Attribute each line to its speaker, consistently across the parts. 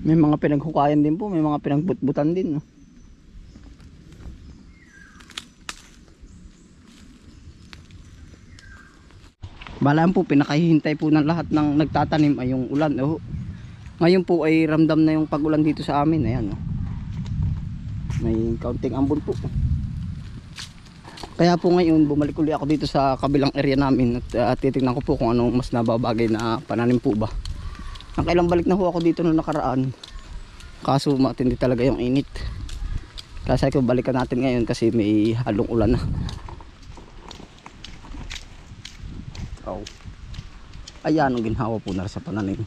Speaker 1: May mga pinaghukayan din po, may mga pinagbutbutan din. No? Balaan po, pinakahihintay po ng lahat ng nagtatanim ay yung ulan. Oh. Ngayon po ay ramdam na yung pag-ulan dito sa amin. Ayan, oh. May kaunting ambon po. Kaya po ngayon, bumalik uli ako dito sa kabilang area namin at uh, titignan ko po kung anong mas nababagay na pananim po ba. Nakailang balik na ho ako dito noong nakaraan. Kaso matindi talaga yung init. Kaya sabi ko balikan natin ngayon kasi may halong ulan na. Oh. Ayan ang ginhawa po na sa pananim.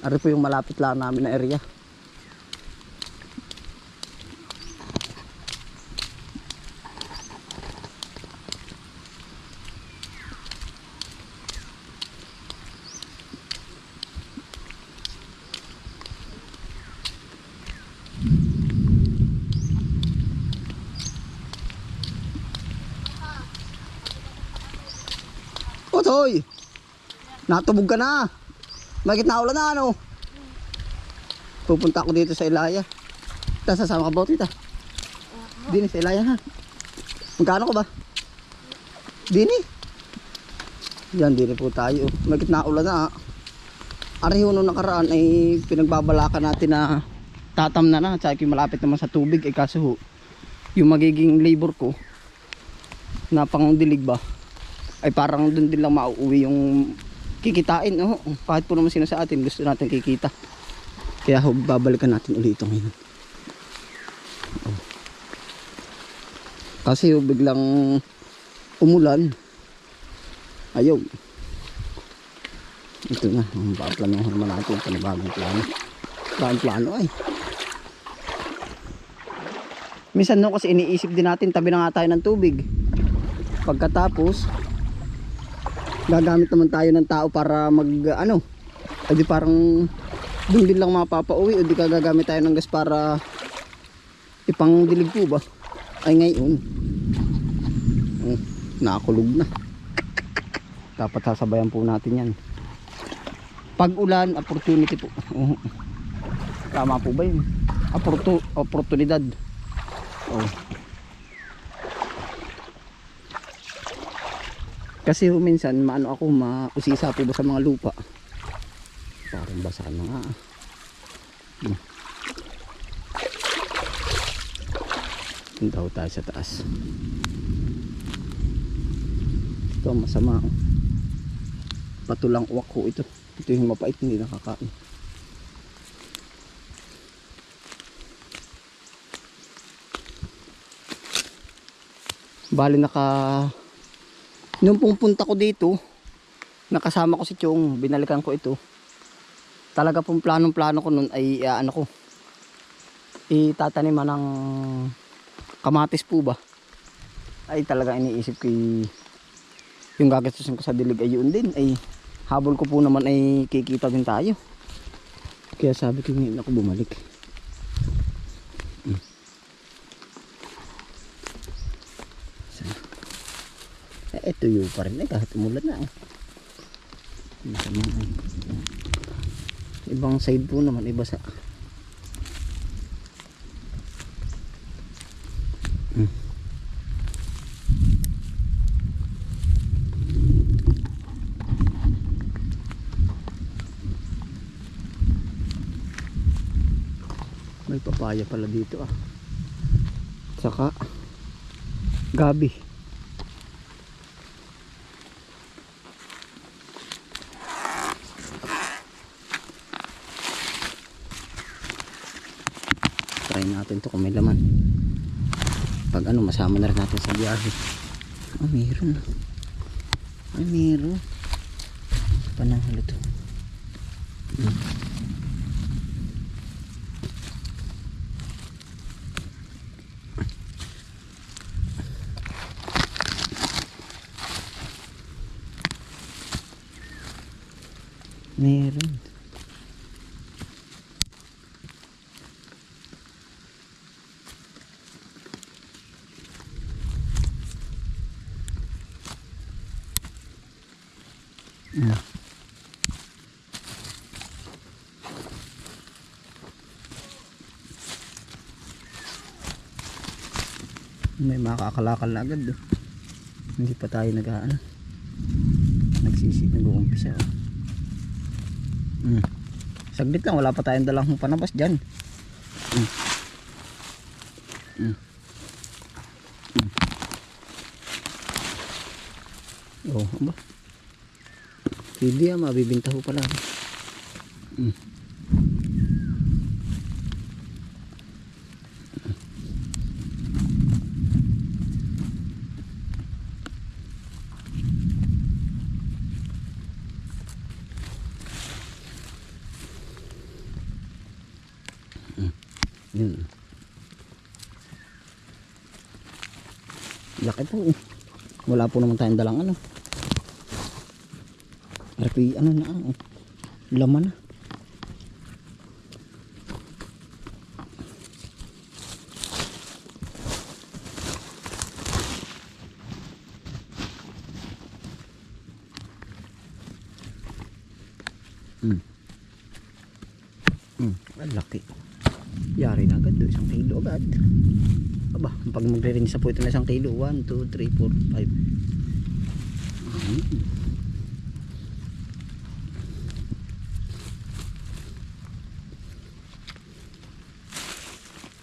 Speaker 1: Ari po yung malapit lang namin na area. Otoy! Natubog ka na. Bakit na ulan na ano? Pupunta ako dito sa Ilaya. Tapos sasama ka ba tita? Dini sa Ilaya ha. Magkano ko ba? Dini? Yan, dini po tayo. Bakit na ulan na. Ariho nung nakaraan ay pinagbabalakan natin na tatam na na. Tsaka malapit naman sa tubig. Eh kaso yung magiging labor ko na pangdilig ba ay parang doon din lang mauuwi yung kikitain oh. kahit po naman sino sa atin gusto natin kikita. Kaya ho, babalikan natin ulit ito ngayon. Oh. kasi ho, biglang umulan. Ayaw. Ito na ang paplanuhan naman natin panibagong plano. Bagong plano ay. Minsan no kasi iniisip din natin tabi na nga tayo ng tubig. Pagkatapos gagamit naman tayo ng tao para mag ano o di parang doon din lang mapapauwi o di ka gagamit tayo ng gas para ipang dilig po ba? Ay ngayon. Oh, nakakulog na. Dapat sasabayan po natin yan. Pag ulan opportunity po. Oh. tama po ba yun? Oportu oportunidad. Oh. Kasi minsan maano ako mausisa po ba sa mga lupa. Parang basa na nga. Hmm. Ho tayo sa taas. Ito masama. oh. Patulang uwak ko ito. Ito yung mapait hindi nakakain. Bali naka Nung pumunta ko dito, nakasama ko si Chong, binalikan ko ito. Talaga pong planong-plano ko nun ay uh, ano ko, itataniman ng kamatis po ba. Ay talaga iniisip ko yung gagastusin ko sa dilig ay yun din. Ay habol ko po naman ay kikita din tayo. Kaya sabi ko ngayon ako bumalik. Eh, tuyo pa rin eh, kahit umulan na. Eh. Ibang side po naman, iba sa... Hmm. May papaya pala dito ah. Saka gabi. try natin to kung may laman pag ano masama na rin natin sa biyahe ah meron. Ay meron. Panahal ito hmm. meron May makakalakal na agad do. Hindi pa tayo nag ano. Nagsisi, nag-uumpisa. Oh. Mm. Saglit lang, wala pa tayong dalang panabas dyan. Mm. Mm. Mm. Oh, aba. Hindi ah, mabibinta ho pala. Mm. Yun. Laki po. Wala po naman tayong dalang ano. RP ano na oh. Laman na. Hmm, ang laki. Yari na agad, isang kilo agad. Aba, pag magre-ring sa po ito na isang kilo, 1, 2, 3, 4, 5. Hmm.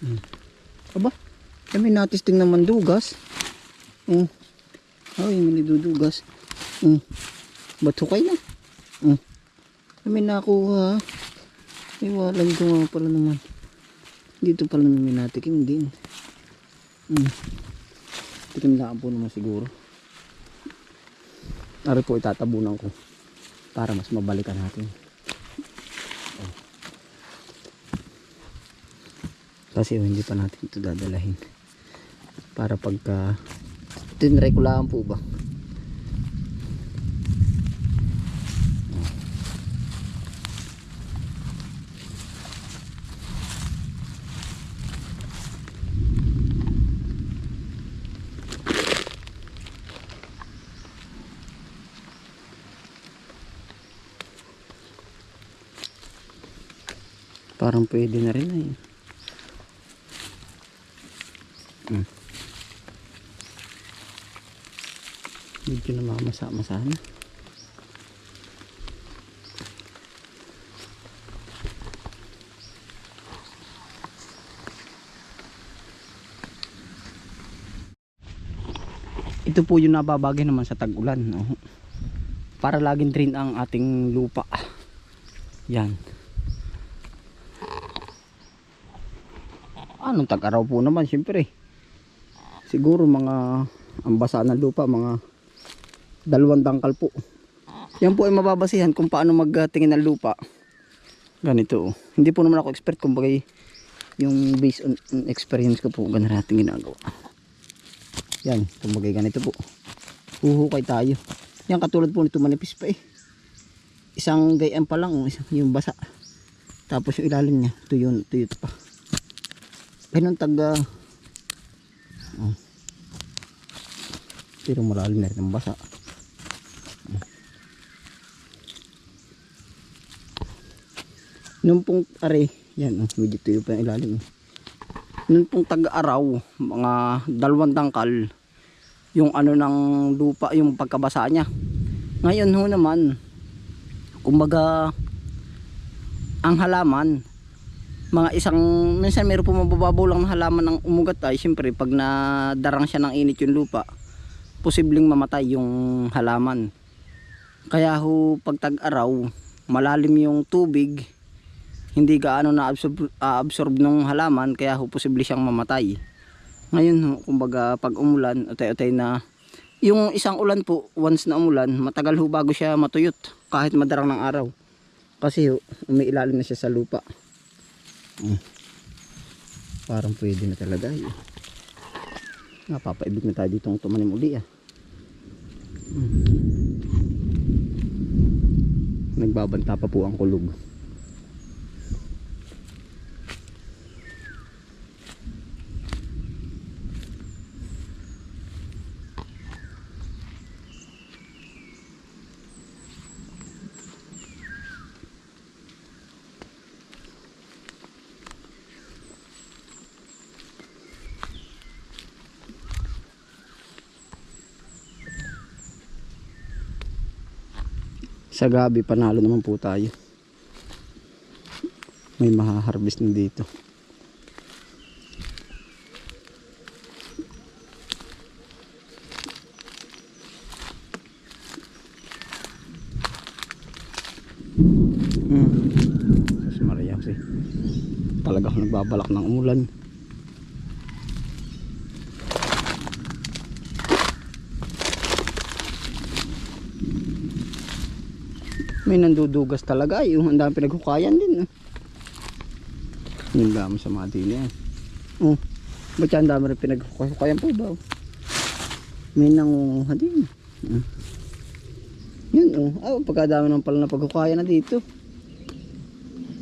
Speaker 1: Hmm. Aba, kami natisting naman dugas. Hmm. Ay, may dudugas. Hmm. Ba't hukay na? Hmm. Kami nakuha. Iwalan ko nga pala naman. Dito pala namin natikim din. Hmm. Tikim lang po naman siguro. Ari po itatabunan ko. Para mas mabalikan natin. Oh. Kasi oh, hindi pa natin ito dadalahin. Para pagka lang po ba. Parang pwede na rin eh. Hmm. Medyo namamasa-masa na. Ito po yung nababagay naman sa tag-ulan. No? Para laging drain ang ating lupa. Yan. Anong tag-araw po naman siyempre. Siguro mga ang basa ng lupa mga dalawang dangkal po. Yan po ay mababasihan kung paano magtingin ng lupa. Ganito. oh. Hindi po naman ako expert kung bagay yung based on, on experience ko po ganun natin ginagawa. Yan, kumbaga ganito po. Huhukay tayo. Yan katulad po nito manipis pa eh. Isang gayaan pa lang, oh, yung basa. Tapos yung ilalim niya, tuyo, tuyot pa. Ganun taga oh. Pero malalim na rin ang basa. Nung pong are, yan, oh, medyo tuyo pa yung ilalim. eh. Pong tag-araw, mga dalawang tangkal, yung ano ng lupa, yung pagkabasa niya. Ngayon ho naman, kumbaga, ang halaman, mga isang, minsan meron po mabababaw lang na halaman ng umugat ay, siyempre pag nadarang siya ng init yung lupa, posibleng mamatay yung halaman. Kaya ho, pag tag-araw, malalim yung tubig, hindi gaano na-absorb absorb ng halaman, kaya ho, posible siyang mamatay. Ngayon ho, kumbaga pag umulan, utay-utay na, yung isang ulan po, once na umulan, matagal ho bago siya matuyot, kahit madarang ng araw. Kasi ho, umiilalim na siya sa lupa. Mm. Parang pwede na talaga. Eh. Napapaibig na tayo dito ng tumanim uli ah. Mm. Nagbabanta pa po ang kulog. Sa gabi, panalo naman po tayo. May mahaharvest na dito. Sus Maria kasi talaga ako nagbabalak ng umulan. May nandudugas talaga yung ang dami pinaghukayan din. Oh. Yung dami sa mga din yan. Oh, ba't yan dami rin pinaghukayan po ba? oh? May nangunguha din. Hmm. Yun oh, ah, pagkadami ng pala na paghukayan na dito.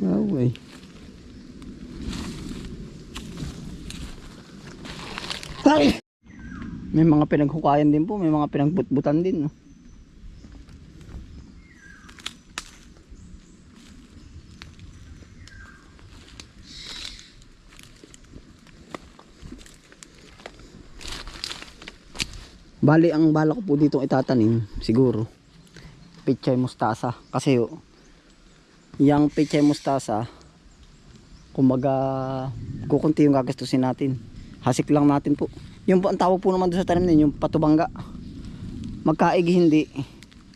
Speaker 1: Wow eh. Ay! May mga pinaghukayan din po, may mga pinagbutbutan din. Oh. Bali, ang bala ko po dito itatanim, siguro, pechay mustasa. Kasi, oh, yung pechay mustasa, kumaga, kukunti yung gagastusin natin. Hasik lang natin po. Yung po, ang tawag po naman doon sa tanim ninyo, yung patubangga. Magkaig hindi,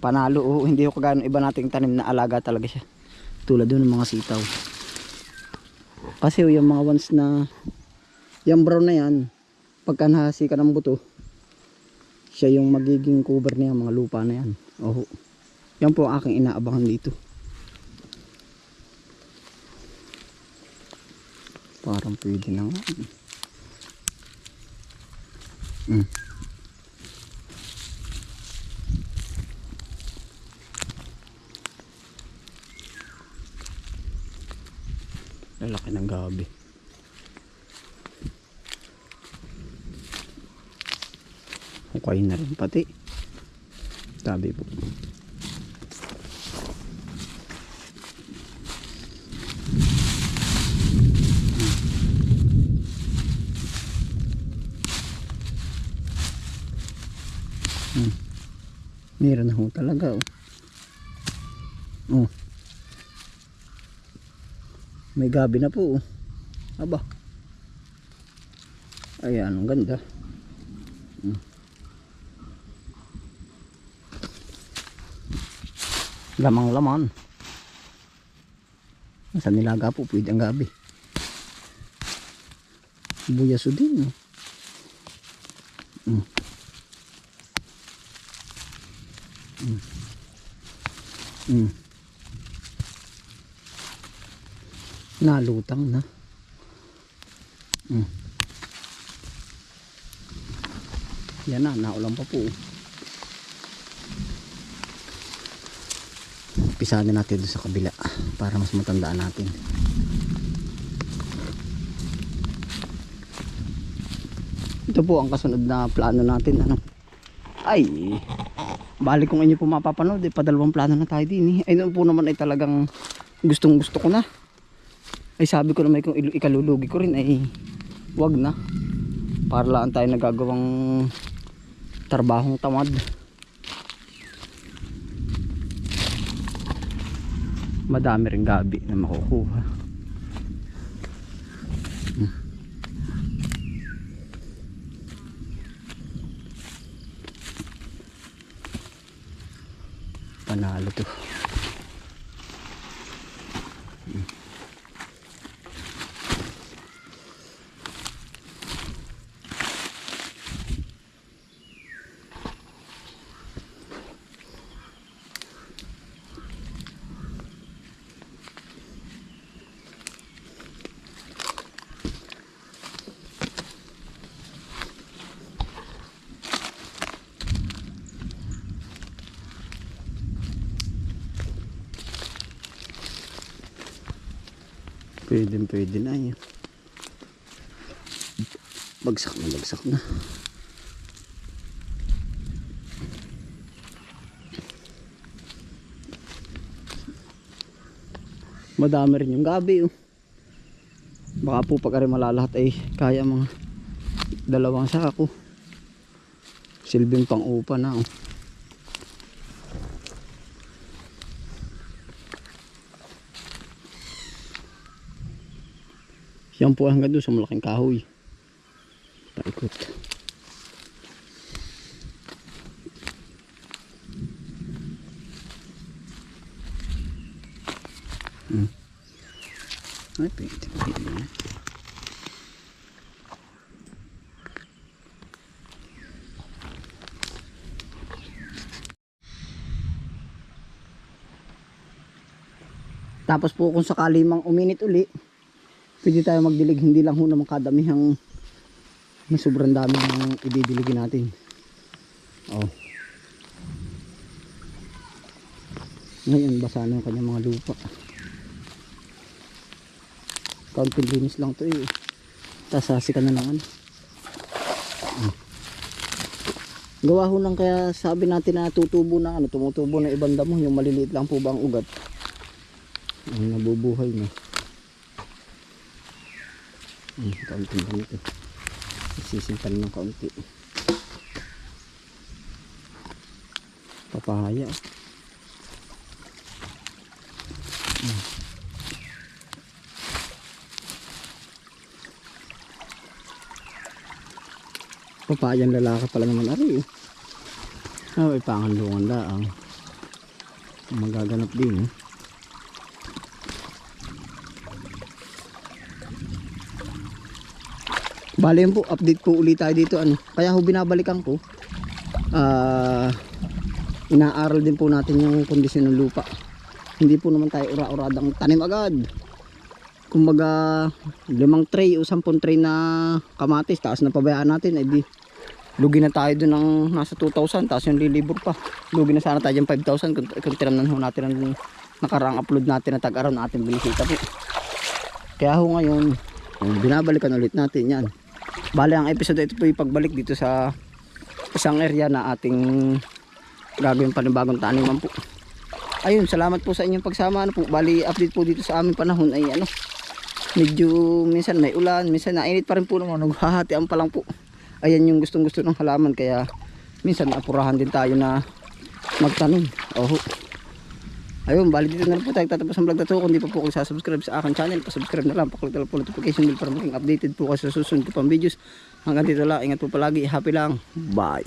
Speaker 1: panalo o hindi ko kagano iba nating tanim na alaga talaga siya. Tulad doon ng mga sitaw. Kasi yung mga ones na, yung brown na yan, pagka nahasikan ng buto, siya yung magiging cover niya mga lupa na yan. Oh yan po ang aking inaabangan dito. Parang pwede na nga. Mm. lalaki ng gabi Okay na rin pati. Tabi po. Hmm. Meron na ho talaga oh. Oh. May gabi na po oh. Aba. Ayan, ang ganda. Lamang laman sa nilaga po pwede ang gabi buyaso din oh. mm. Mm. Mm. nalutang na mm. yan na naulan pa po pisahan natin doon sa kabila para mas matandaan natin. Ito po ang kasunod na plano natin ano? Ay balik kung inyo po mapapanood eh, padalawang plano na tayo din eh. ay noon po naman ay talagang gustong gusto ko na. Ay sabi ko naman kung ikalulugi ko rin ay wag na. Para lang tayo nagagawang trabahong tamad madami rin gabi na makukuha. Panalo to Pwede, pwede na yun. Bagsak na, bagsak na. Madami rin yung gabi oh. Baka po pag malalahat ay kaya mga dalawang sako. Silbing pang upa na oh. Yan po hanggang doon sa malaking kahoy. Paikot. Hmm. Ay, pwede. Pwede na. Tapos po kung sakali mang uminit uli, pwede tayo magdilig. Hindi lang ho naman kadamihang may sobrang dami ng ididiligin natin. Oh. Ngayon, basa na yung kanyang mga lupa. Kaunting linis lang to eh. Tapos sasikan na lang ano. Ah. Gawa ho lang kaya sabi natin na tutubo na ano, tumutubo na ibang damo. Yung maliliit lang po ba ang ugat. Ang nabubuhay na. Hmm, kaunting gamit eh. Isisimpan ng kaunti. Papahaya. Hmm. Papayan lalaki pala naman ari eh. Ah, may pangandungan laang. Magaganap din eh. Bale po, update po ulit tayo dito ano. Kaya ho binabalikan ko. Ah, inaaral din po natin yung kondisyon ng lupa. Hindi po naman tayo ura-uradang tanim agad. Kumbaga, limang tray o sampung tray na kamatis, taas na pabayaan natin, eh lugi na tayo dun ng nasa 2,000, taas yung lilibor pa. Lugi na sana tayo yung 5,000 kung, kung tinamnan ho natin ang nakarang upload natin na tag-araw na ating binisita po. Kaya ho ngayon, binabalikan ulit natin yan. Bale ang episode ito po yung pagbalik dito sa isang area na ating gagawin panibagong taniman po. Ayun, salamat po sa inyong pagsama. Ano po, bali update po dito sa aming panahon ay ano, medyo minsan may ulan, minsan nainit pa rin po naman, naghahatian pa lang po. Ayan yung gustong gusto ng halaman kaya minsan apurahan din tayo na magtanim. Oho. Ayun, bali dito na lang po tayo tatapos ang vlog na to. Kung di pa po kayo sasubscribe sa aking channel, pasubscribe na lang, paklik na lang po notification bell para maging updated po kayo sa susunod ko pang videos. Hanggang dito lang, ingat po palagi, happy lang, bye!